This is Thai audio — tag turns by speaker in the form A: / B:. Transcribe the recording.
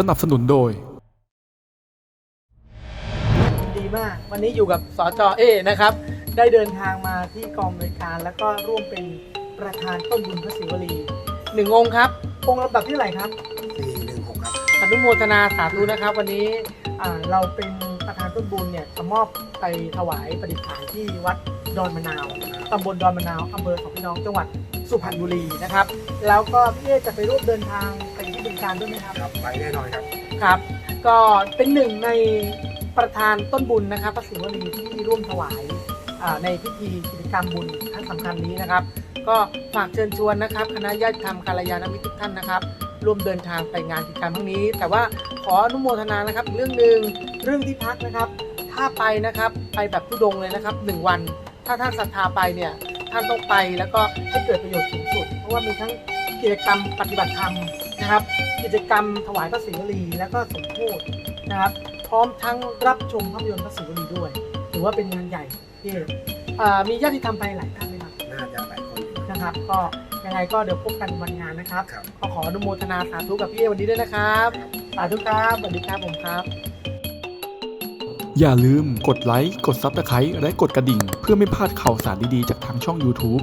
A: สนับสนุนโดย
B: ดีมาก วันนี้อยู่กับสจเอนะครับ ได้เดินทางมาที่กองบริการ แล้วก็ร่วมเป็นประธานต้นบุญพระศิวลีหนึ่งองค์ครับ องค์ลำดับที่เท่าไหร่ครับ
C: สี่หนึ่งหกครับ
B: อนุโมทนาสาธุนะครับ วันนี้อ่าเราเป็นประธานต้นบุญเนี่ยจะมอบไปถวายประดิษฐานที่วัดดอนมะนาวตำบลดอนมะนาวอำเภอสองพี่น้องจังหวัดสุพรรณบุรีนะครับ แล้วก็พี่เอจะไปร่วมเดินทางไปที่บึง การด้วยไหมครับ
C: ครับไปแน่นอนครับ
B: ครับ ก็เป็นหนึ่งในประธานต้นบุญนะครับพระศิวลีที่ร่วมถวายอ่าในพิธีกิจกรรมบุญครั้งสำคัญนี้นะครับ ก็ฝากเชิญชวนนะครับ คณะญาติธรรมกัลยาณมิตรทุกท่านนะครับ ร่วมเดินทางไปงานกิจกรรมครั้งนี้ แต่ว่าขออนุโมทนานะครับอีกเรื่องหนึ่งเรื่องที่พักนะครับ ถ้าไปนะครับไปแบบทุดงค์เลยนะครับหนึ่งวัน ถ้าท่านศรัทธาไปเนี่ยท่านต้องไปแล้วก็ให้เกิดประโยชน์สูงสุด เพราะว่ามีทั้ง กิจกรรมปฏิบัติธรรมนะครับ กิจกรรมถวายพระศิวลีแล้วก็สมโพธินะครับ พร้อมทั้งรับชมภาพยนตร์พระศิวลีด้วยถือว่าเป็นงานใหญ่ที่อ่ามีญาติธรรมไปหลายท่านไหมครับ
C: น่าจะหลายคนอยู่
B: นะครับ ก็ยังไงก็เดี๋ยวพบกันวันงานนะครับ
C: ครับ
B: ก็ขออนุโมทนาสาธุกับพี่เอวันนี้ด้วยนะครับสาธุครับสวัสดีครับผมครับ
A: อย่าลืมกดไลค์ กด Subscribe และกดกระดิ่ง เพื่อไม่พลาดข่าวสารดีๆ จากทางช่อง YouTube